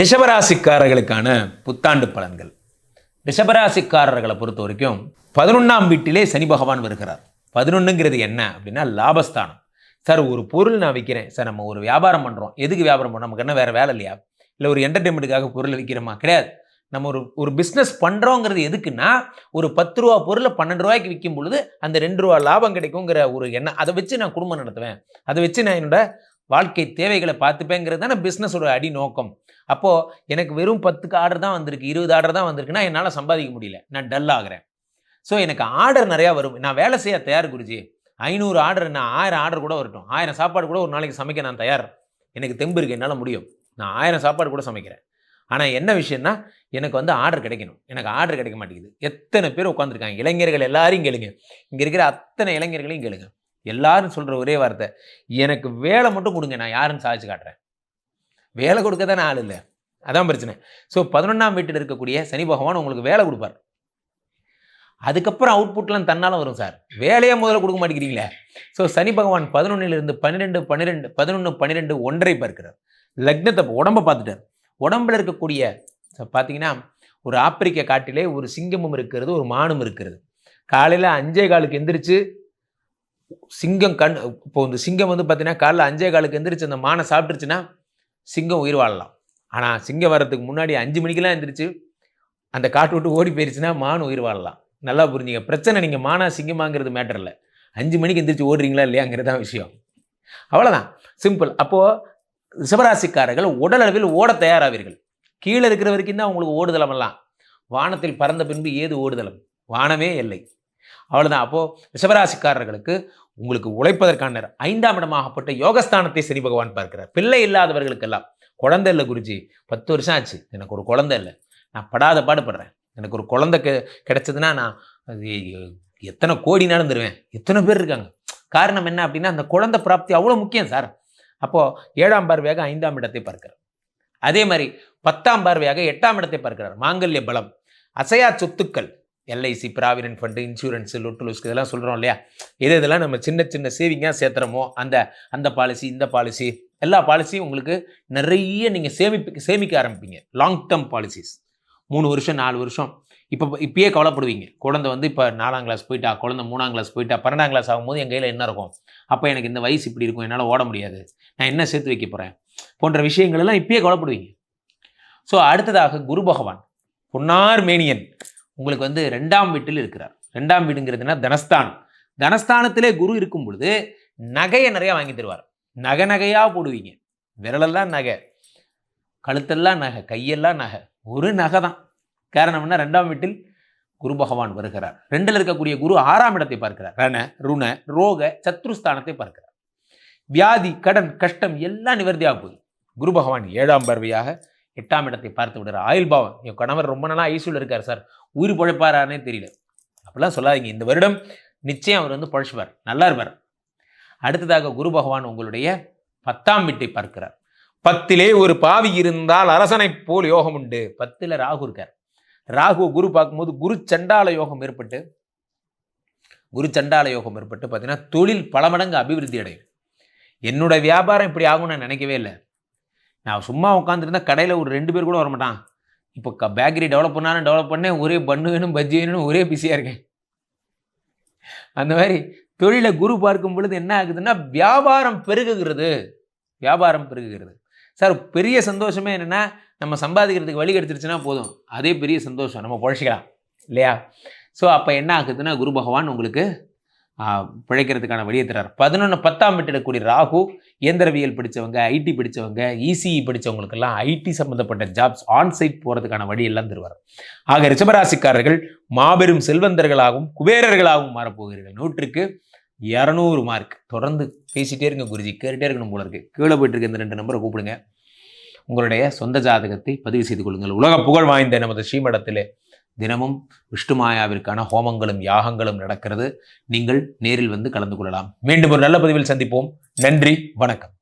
ரிஷபராசிக்காரர்களுக்கான புத்தாண்டு பலன்கள். ரிஷபராசிக்காரர்களை பொறுத்த வரைக்கும் பதினொன்றாம் வீட்டிலே சனி பகவான் வருகிறார். பதினொன்றுங்கிறது என்ன அப்படின்னா லாபஸ்தானம். சார் ஒரு பொருள் நான் விற்கிறேன் சார் நம்ம ஒரு வியாபாரம் பண்ணுறோம் எதுக்கு வியாபாரம் பண்ணுறோம் நமக்கு என்ன வேறு வேலை இல்லையா? இல்லை ஒரு என்டர்டைன்மெண்ட்டுக்காக பொருள் விற்கிறோமா கிடையாது. நம்ம ஒரு ஒரு பிஸ்னஸ் பண்ணுறோங்கிறது எதுக்குன்னா ஒரு பத்து ரூபா பொருளை பன்னெண்டு ரூபாய்க்கு விற்கும் பொழுது அந்த ரெண்டு ரூபா லாபம் கிடைக்குங்கிற ஒரு எண்ணம். அதை வச்சு நான் குடும்பம் நடத்துவேன். அதை வச்சு நான் என்னோட வாழ்க்கை தேவைகளை பார்த்துப்பேங்கிறது தானே பிஸ்னஸோட அடி நோக்கம். அப்போது எனக்கு வெறும் பத்துக்கு ஆர்டர் தான் வந்திருக்கு இருபது ஆர்டர் தான் வந்திருக்குன்னா என்னால் சம்பாதிக்க முடியல. நான் டல் ஆகிறேன். ஸோ எனக்கு ஆர்டர் நிறையா வரும். நான் வேலை செய்ய தயார் குருஜி. ஐநூறு ஆர்டர் நான் ஆயிரம் ஆர்டர் கூட வரட்டும். ஆயிரம் சாப்பாடு கூட ஒரு நாளைக்கு சமைக்க நான் தயார். எனக்கு தெம்பு இருக்குது என்னால் முடியும். நான் ஆயிரம் சாப்பாடு கூட சமைக்கிறேன். ஆனால் என்ன விஷயம்னா எனக்கு வந்து ஆர்டர் கிடைக்கணும். எனக்கு ஆர்டர் கிடைக்க மாட்டேங்குது. எத்தனை பேர் உட்காந்துருக்காங்க இளைஞர்கள் எல்லாரையும் கேளுங்க. இங்கே இருக்கிற அத்தனை இளைஞர்களையும் கேளுங்க. எல்லாரும் சொல்கிற ஒரே வார்த்தை எனக்கு வேலை மட்டும் கொடுங்க நான் யாருன்னு சாதிச்சு காட்டுறேன். வேலை கொடுக்க தானே ஆள் இல்லை. அதான் பிரச்சனை. ஸோ பதினொன்றாம் வீட்டில் இருக்கக்கூடிய சனி பகவான் உங்களுக்கு வேலை கொடுப்பார். அதுக்கப்புறம் அவுட்புட்லாம் தன்னாலும் வரும் சார். வேலையே முதல்ல கொடுக்க மாட்டேங்கிறீங்களே. ஸோ சனி பகவான் பதினொன்னிலிருந்து பன்னிரெண்டு பன்னிரெண்டு பதினொன்று பன்னிரெண்டு ஒன்றை பார்க்கிறார். லக்னத்தை உடம்பை பார்த்துட்டார். உடம்புல இருக்கக்கூடிய பார்த்தீங்கன்னா ஒரு ஆப்பிரிக்க காட்டிலே ஒரு சிங்கமும் இருக்கிறது ஒரு மானும் இருக்கிறது. காலையில் அஞ்சே காலுக்கு எந்திரிச்சு சிங்கம் கண் இப்போ இந்த சிங்கம் வந்து பார்த்தீங்கன்னா காலைல அஞ்சே காலுக்கு எந்திரிச்சு அந்த மானை சாப்பிட்டுருச்சுன்னா சிங்கம் உயிர் வாழலாம். ஆனால் சிங்கம் வர்றதுக்கு முன்னாடி அஞ்சு மணிக்கெல்லாம் எந்திரிச்சு அந்த காட்டு விட்டு ஓடி போயிருச்சுன்னா மான் உயிர் வாழலாம். நல்லா புரிஞ்சுங்க. பிரச்சனை நீங்கள் மானா சிங்கமாங்கிறது மேட்டர் இல்லை. அஞ்சு மணிக்கு எந்திரிச்சு ஓடுறீங்களா இல்லையாங்கிறது தான் விஷயம். அவ்வளோதான் சிம்பிள் அப்போது சிவராசிக்காரர்கள் உடல் அளவில் ஓட தயாராவீர்கள். கீழே இருக்கிற வரைக்கும் தான் உங்களுக்கு ஓடுதலமெல்லாம் வானத்தில் பறந்த பின்பு ஏது ஓடுதலம் வானமே இல்லை. அவ்வளோதான் அப்போது ரிஷபராசிக்காரர்களுக்கு உங்களுக்கு உழைப்பதற்கான நேரம். ஐந்தாம் இடமாகப்பட்ட யோகஸ்தானத்தை சரி பகவான் பார்க்கிறார். பிள்ளை இல்லாதவர்களுக்கெல்லாம் குழந்தை இல்லை குருஜி. பத்து வருஷம் ஆச்சு. எனக்கு ஒரு குழந்தை இல்லை. நான் படாத பாடுபடுறேன் எனக்கு ஒரு குழந்தை கெ கிடச்சதுன்னா நான் அது எத்தனை கோடி நடந்துருவேன் எத்தனை பேர் இருக்காங்க. காரணம் என்ன அப்படின்னா அந்த குழந்தை பிராப்தி அவ்வளோ முக்கியம் சார். அப்போது ஏழாம் பார்வையாக ஐந்தாம் இடத்தை பார்க்கிறார். அதே மாதிரி பத்தாம் பார்வையாக எட்டாம் இடத்தை பார்க்கிறார். மாங்கல்ய பலம். அசையா சொத்துக்கள். எல்ஐசி ப்ராவிடன்ட் ஃபண்டு இன்சூரன்ஸு லொட்டு லொஸ்க்கு இதெல்லாம் சொல்கிறோம் இல்லையா? எது இதெல்லாம் நம்ம சின்ன சின்ன சேவிங்காக சேர்த்துறோமோ அந்த அந்த பாலிசி இந்த பாலிசி எல்லா பாலிசியும் உங்களுக்கு நிறைய நீங்கள் சேமிப்பு சேமிக்க ஆரம்பிப்பீங்க. லாங் டேர்ம் பாலிசிஸ் மூணு வருஷம் நாலு வருஷம். இப்போ இப்பயே கவலைப்படுவீங்க. குழந்தை வந்து இப்போ நாலாம் கிளாஸ் போயிட்டா குழந்தை மூணாம் கிளாஸ் போயிட்டா பன்னெண்டாம் கிளாஸ் ஆகும்போது என் கையில் என்ன இருக்கும்? அப்போ எனக்கு இந்த வயசு இப்படி இருக்கும் என்னால் ஓட முடியாது. நான் என்ன சேர்த்து வைக்க போகிறேன் போன்ற விஷயங்கள் எல்லாம் இப்பயே கவலைப்படுவீங்க. ஸோ அடுத்ததாக குரு பகவான் பொன்னார் மேனியன். உங்களுக்கு வந்து ரெண்டாம் வீட்டில் இருக்கிறார். ரெண்டாம் வீடுங்கிறதுனா தனஸ்தானம். தனஸ்தானத்திலே குரு இருக்கும் பொழுது நகையை நிறையா வாங்கி தருவார். நகை நகையாக போடுவீங்க. விரலெல்லாம் நகை. கழுத்தெல்லாம் நகை. கையெல்லாம் நகை. ஒரு நகை தான். காரணம்னா ரெண்டாம் வீட்டில் குரு பகவான் வருகிறார். ரெண்டில் இருக்கக்கூடிய குரு ஆறாம் இடத்தை பார்க்கிறார். ரண ருண ரோக சத்ருஸ்தானத்தை பார்க்கிறார். வியாதி கடன் கஷ்டம் எல்லாம் நிவர்த்தியாக போகுது. குரு பகவான் ஏழாம் பார்வையாக எட்டாம் இடத்தை பார்த்து விடுறார். ஆயுள் பாவம். என் கணவர் ரொம்ப நாளாக ஐசியூவில் இருக்கார் சார். உயிர் பிழைப்பாரானே தெரியல. அப்படிலாம் சொல்லாதீங்க. இந்த வருடம் நிச்சயம் அவர் வந்து பழச்சுவார் நல்லா இருப்பார். அடுத்ததாக குரு பகவான் உங்களுடைய பத்தாம் வீட்டை பார்க்கிறார். பத்திலே ஒரு பாவி இருந்தால் அரசனை போல் யோகம் உண்டு. பத்தில் ராகு இருக்கார். ராகு குரு பார்க்கும்போது குரு சண்டால யோகம் ஏற்பட்டு குரு சண்டால யோகம் ஏற்பட்டு பார்த்தீங்கன்னா தொழில் பல மடங்கு அபிவிருத்தி அடையும். என்னோட வியாபாரம் இப்படி ஆகும்னு நான் நினைக்கவே இல்லை. நான் சும்மா உட்காந்துருந்தா கடையில் ஒரு ரெண்டு பேர் கூட வர மாட்டான் இப்போ க பேக்கரி டெவலப் பண்ணாலும் டெவலப் பண்ணேன் ஒரே பண்ணு வேணும் பஜ்ஜி வேணும் ஒரே பிஸியாக இருக்கேன். அந்த மாதிரி தொழிலை குரு பார்க்கும் பொழுது என்ன ஆகுதுன்னா வியாபாரம் பெருகுகிறது. வியாபாரம் பெருகுகிறது. சார் பெரிய சந்தோஷமே என்னென்னா நம்ம சம்பாதிக்கிறதுக்கு வழி கிடச்சிருச்சுன்னா போதும். அதே பெரிய சந்தோஷம் நம்ம பொழைச்சிக்கலாம். இல்லையா? ஸோ அப்போ என்ன ஆகுதுன்னா குரு பகவான் உங்களுக்கு பிழைக்கிறதுக்கான வழியை தர்றார். பதினொன்று பத்தாம் வீட்டிடக்கூடிய ராகு இயந்திரவியல் படித்தவங்க ஐடி படித்தவங்க இசிஇ படித்தவங்களுக்கெல்லாம் ஐடி சம்மந்தப்பட்ட ஜாப்ஸ் ஆன்சைட் போகிறதுக்கான வழியெல்லாம் தருவார். ஆக ரிஷபராசிக்காரர்கள் மாபெரும் செல்வந்தர்களாகவும் குபேரர்களாகவும் மாறப்போகிறீர்கள். நூற்றுக்கு இரநூறு மார்க் தொடர்ந்து பேசிகிட்டே இருங்க குருஜி கேட்டுகிட்டே இருக்கணும் போல இருக்கு. கீழே போயிட்டு இருக்க இந்த ரெண்டு நம்பரை கூப்பிடுங்க. உங்களுடைய சொந்த ஜாதகத்தை பதிவு செய்து கொள்ளுங்கள். உலக புகழ் வாய்ந்த நமது ஸ்ரீமடத்திலே தினமும் விஷ்ணுமாயாவிற்கான ஹோமங்களும் யாகங்களும் நடக்கிறது. நீங்கள் நேரில் வந்து கலந்து கொள்ளலாம். மீண்டும் ஒரு நல்ல பதிவில் சந்திப்போம். நன்றி வணக்கம்.